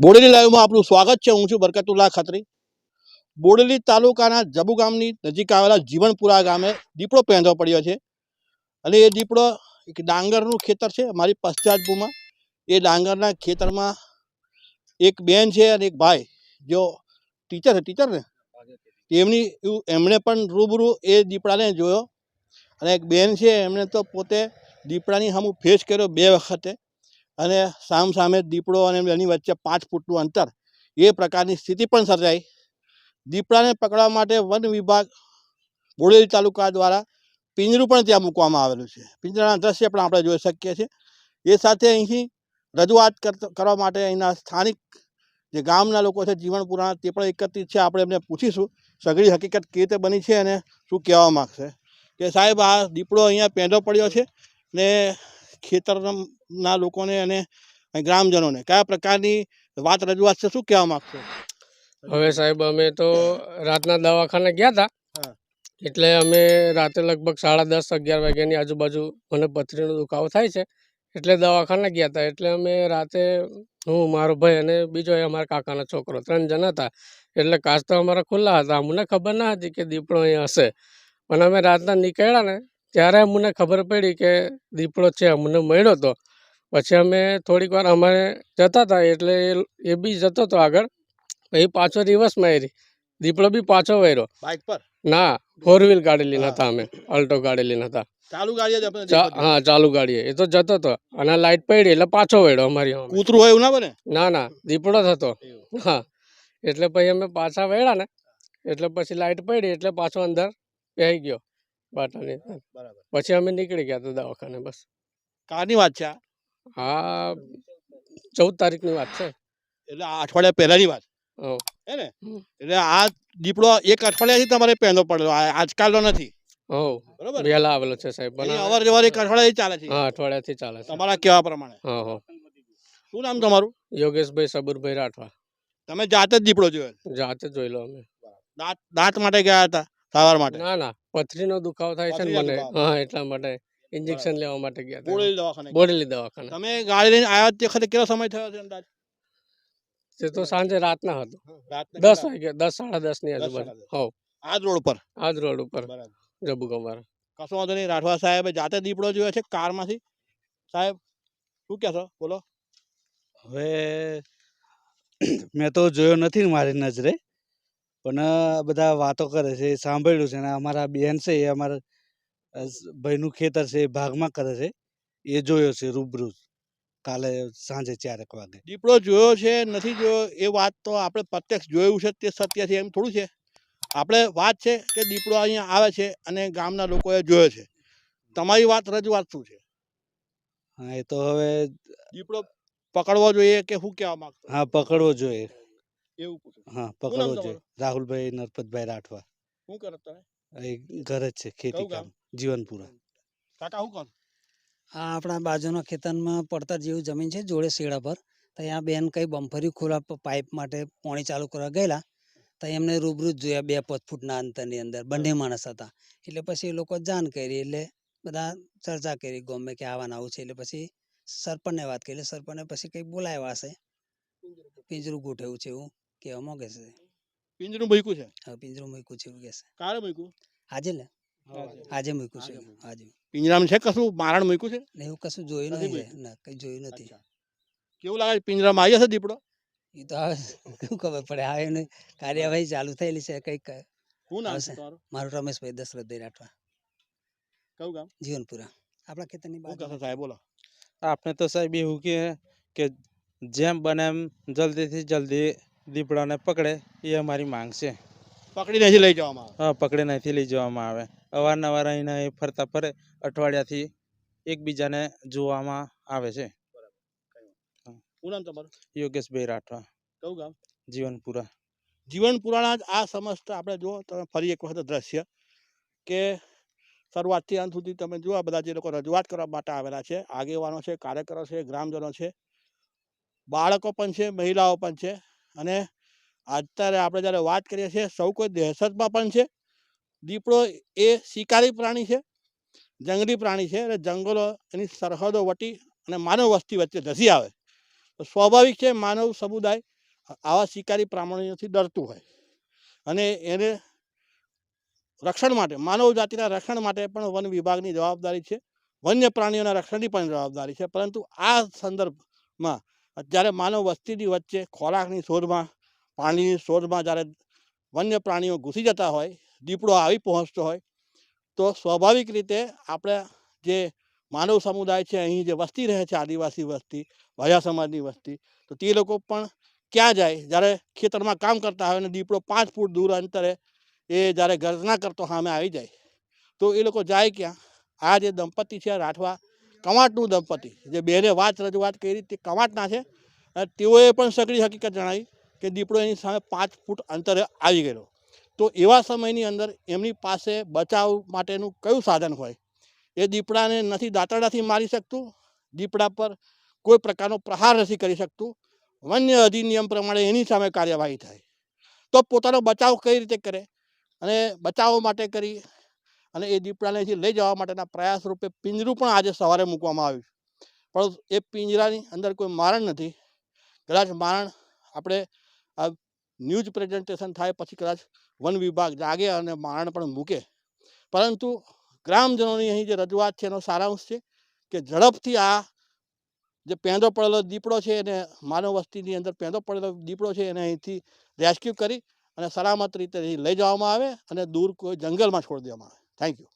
બોડેલી લાઈવમાં આપનું સ્વાગત છે. હું છું બરકતુલ્લા ખત્રી. બોડેલી તાલુકાના જબુ ગામની નજીક આવેલા જીવનપુરા ગામે દીપડો પહેંધો પડ્યો છે. અને એ દીપડો એક ડાંગરનું ખેતર છે. મારી પશ્ચાતભૂમાં એ ડાંગરના ખેતરમાં એક બેન છે અને એક ભાઈ. જો ટીચર છે, ટીચર ને? એવું એમણે પણ રૂબરૂ એ દીપડાને જોયો. અને એક બેન છે, એમણે તો પોતે દીપડાની સામું ફેસ કર્યો બે વખતે. અને સામ સામે દીપડો અને એની વચ્ચે પાંચ ફૂટનું અંતર, એ પ્રકારની સ્થિતિ પણ સર્જાઈ. દીપડાને પકડવા માટે વન વિભાગ બોડેલી તાલુકા દ્વારા પિંજરું પણ ત્યાં મૂકવામાં આવેલું છે. પિંજરાના દ્રશ્ય પણ આપણે જોઈ શકીએ છીએ. એ સાથે અહીંથી રજૂઆત કરવા માટે અહીંના સ્થાનિક જે ગામના લોકો છે જીવનપુરાના તે પણ એકત્રિત છે. આપણે એમને પૂછીશું, સઘળી હકીકત કેવી રીતે બની છે અને શું કહેવા માગશે. કે સાહેબ, આ દીપડો અહીંયા પેંડો પડ્યો છે ને ખેતરના લોકોને અને ગ્રામજનોને? કયા પ્રકારની વાત રજૂઆત છે? શું કહેવા માગશો? હવે સાહેબ અમે તો રાતના દવાખાને ગયા હતા એટલે અમે રાતે લગભગ સાડા દસ અગિયાર વાગ્યાની આજુબાજુ મને પથરીનો દુખાવો થાય છે. એટલે દવાખાને ગયા હતા એટલે અમે રાતે હું મારો ભાઈ અને બીજો એ અમારા કાકાનો છોકરો ત્રણ જણા હતા. એટલે કાચ તો અમારા ખુલ્લા હતા. અમને ખબર ના હતી કે દીપડો અહીંયા હશે. પણ અમે રાતના નીકળ્યા ને ત્યારે અમને ખબર પડી કે દીપડો છે. અમને મળ્યો હતો પછી અમે થોડીક વાર અમારે જતા હતા એટલે એ- એ બી જતો હતો આગળ. પછી પાછો રિવર્સમાં આવી દીપડો બી પાછો વળ્યો બાઇક પર? ના ફોર વ્હીલ ગાડી લઈને હતા અમે. અલ્ટો ગાડી લઈને હતા. ચાલુ ગાડી હા ચાલુ ગાડીએ એ તો જતો હતો અને લાઈટ પડી એટલે પાછો વળ્યો અમારી. કૂતરું હોય એવું ના બને? ના ના દીપડો થતો હા. એટલે પછી અમે પાછા વળ્યા ને. એટલે પછી લાઇટ પડી એટલે પાછો અંદર બેસી ગયો. બાટાની પછી અમે નીકળી ગયા હતા દવાખાને બસ. કારની વાત છે આ ચૌદ તારીખની વાત છે. એટલે આ અઠવાડિયા પહેલાની વાત. હે ને? એટલે આ દીપડો એક અઠવાડિયાથી તમારે પહેલો પડેલો. આજકાલનો નથી. બરોબર? વહેલા આવેલો છે સાહેબ. અવર જવર એક અઠવાડિયાથી ચાલે છે. હા અઠવાડિયાથી ચાલે છે. તમારા કેવા પ્રમાણે. હા હા. શું નામ તમારું? યોગેશભાઈ સબુરભાઈ રાઠવા. તમે જાતે જ દીપડો જોયો જાતે જોઈ લો અમે. દાંત દાંત માટે ગયા હતા? સારવાર માટે? ના ના. પથરીનો દુખાવો થાય છે મને. હા એટલા માટે. ઇન્જેક્શન લેવા માટે ગયા હતા બોડેલી દવાખાને. બોડેલી દવાખાને. તમે ગાડી લઈને આવ્યા તે વખતે કેટલો સમય થયો છે અંદાજ? તે તો સાંજે રાતના હતો. દસ? વાગે દસ સાડા દસની આજુબાજુ. હોવ દસ. હો આ જ રોડ પર આજ રોડ ઉપર. બરાબર. જબુ કમાર કશો વાંધો નહીં રાઠવા સાહેબે જાતે દીપડો જોયો છે કારમાંથી. સાહેબ શું કહેશો? બોલો. હવે મેં તો જોયો નથી મારી નજરે પણ બધા વાતો કરે છે એ સાંભળ્યું છે અને અમારા બેન છે એ અમારા ભાઈનું ખેતર છે એ ભાગમાં કરે છે એ જોયો છે રૂબરૂ કાલે સાંજે ચારેક વાગે. દીપડો જોયો છે નથી જોયો એ વાત તો આપણે પ્રત્યક્ષ જોયું છે તે સત્ય છે એમ થોડું છે. આપણે વાત છે કે દીપડો અહીંયા આવે છે અને ગામના લોકોએ જોયો છે. તમારી વાત રજૂઆત શું છે? હા એ તો હવે દીપડો પકડવો જોઈએ કે શું કહેવા માંગતો? હા પકડવો જોઈએ. એવું હા પકડવો જોઈએ. રાહુલભાઈ નરપતભાઈ રાઠવા. શું કરો તમે? ઘર જ છે ખેતી કામ. જીવનપુરા. કાકા હું કોણ આ આપણા બાજુના ખેતરમાં પડતર જેવું જમીન છે જોડે શેડા પર ત્યાં બેન કઈ બમ્ફરી ખોલા પાઇપ માટે પાણી ચાલુ કરવા ગયેલા. તો એમને રૂબરૂ જ જોયા બે પાંચ ફૂટના અંતરની અંદર બંને માણસ હતા. એટલે પછી એ લોકો જાણ કરી એટલે બધા ચર્ચા કરી ગમે કે આવવાના આવું છે. એટલે પછી સરપંચને વાત કરી એટલે સરપંચને પછી કંઈક બોલાવ્યા હશે. પિંજરું ગોઠવ્યું છે એવું કહેવા માંગે છે. પિંજરું મૂક્યું છે? હા પિંજરું મૂક્યું છે એવું કહેશે. કાલે મૂક્યું? આજે ને. આજે મૂક્યું છે. આજે પિંજરામાં છે કશું? મારણ મૂક્યું છે? ને એવું કશું જોયું નથી? ના કંઈ જોયું નથી. કેવું લાગે પિંજરામાં આવી જશે દીપડો? એ તો હવે શું ખબર પડે? હવે એની કાર્યવાહી ચાલુ થયેલી છે કંઈક શું નામ છે આવશે. મારું રમેશભાઈ દશરથભાઈ રાઠવા. કયું ગામ? જીવનપુરા. આપણા ખેતરની શું બાજુ. કહેશો સાહેબ? બોલો. આપણે તો સાહેબ એવું કે કે જેમ બને એમ જલ્દીથી જલ્દી દીપડાને પકડે એ અમારી માંગ છે. પકડી અહીંથી લઈ જવામાં આવે? હા પકડીને નથી લઈ જવામાં આવે. અવારનવાર અહીંના એ ફરતા ફરે અઠવાડિયાથી એકબીજાને જોવામાં આવે છે. શું નામ તમારું? યોગેશભાઈ રાઠવા. કયું ગામ? જીવનપુરા. જીવનપુરાના જ આ સમસ્ત આપણે જુઓ તમે ફરી એક વખત દ્રશ્ય કે શરૂઆતથી અંત સુધી તમે જુઓ બધા જે લોકો રજૂઆત કરવા માટે આવેલા છે આગેવાનો છે કાર્યકરો છે ગ્રામજનો છે બાળકો પણ છે મહિલાઓ પણ છે અને અત્યારે આપણે જ્યારે વાત કરીએ છીએ, સૌ કોઈ દહેશતમાં પણ છે. દીપડો એ શિકારી પ્રાણી છે, જંગલી પ્રાણી છે. અને જંગલો એની સરહદો વટી અને માનવ વસ્તી વચ્ચે ધસી આવે. તો સ્વાભાવિક છે, માનવ સમુદાય આવા શિકારી પ્રાણીઓથી ડરતું હોય. અને એને રક્ષણ માટે, માનવ જાતિના રક્ષણ માટે પણ વન વિભાગની જવાબદારી છે. વન્ય પ્રાણીઓના રક્ષણની પણ જવાબદારી છે. પરંતુ આ સંદર્ભમાં જ્યારે માનવ વસ્તીની વચ્ચે ખોરાકની શોધમાં પાણીની શોધમાં જ્યારે વન્ય પ્રાણીઓ ઘૂસી જતા હોય, દીપડો આવી પહોંચતો હોય, તો સ્વાભાવિક રીતે આપણે જે માનવ સમુદાય છે, અહીં જે વસ્તી રહે છે, આદિવાસી વસ્તી, ભાયા સમાજની વસ્તી, તો તે લોકો પણ ક્યાં જાય? જ્યારે ખેતરમાં કામ કરતા હોય અને દીપડો પાંચ ફૂટ દૂર અંતરે એ જ્યારે ગર્જના કરતો સામે આવી જાય. તો એ લોકો જાય ક્યાં? આ જે દંપતી છે રાઠવા કવાંટનું દંપતી, જે બેને વાત રજૂઆત કરી, તે કવાંટના છે તેઓએ પણ સગળી હકીકત જણાવી. કે દીપડો એની સામે પાંચ ફૂટ અંતરે આવી ગયેલો. તો એવા સમયની અંદર એમની પાસે બચાવ માટેનું કયું સાધન હોય? એ દીપડાને નથી દાંતરડાથી મારી શકતું, દીપડા પર કોઈ પ્રકારનો પ્રહાર નથી કરી શકતું, વન્ય અધિનિયમ પ્રમાણે એની સામે કાર્યવાહી થાય. તો પોતાનો બચાવ કઈ રીતે કરે? અને બચાવ માટે કરી અને એ દીપડાને લઈ જવા માટેના પ્રયાસ રૂપે પિંજરું પણ આજે સવારે મૂકવામાં આવ્યું પણ એ પિંજરાની અંદર કોઈ મારણ નથી. કદાચ મારણ આપણે આ ન્યૂઝ પ્રેઝન્ટેશન થાય પછી કદાચ વન વિભાગ જાગે અને મારણ પણ મૂકે. પરંતુ ગ્રામજનોની અહીં જે રજૂઆત છે એનો સારાંશ છે કે ઝડપથી આ જે પેંદો પડેલો દીપડો છે એને માનવ વસ્તીની અંદર પેંદો પડેલો દીપડો છે એને અહીંથી રેસ્ક્યુ કરી અને સલામત રીતે લઈ જવામાં આવે અને દૂર કોઈ જંગલમાં છોડી દેવામાં આવે. Thank you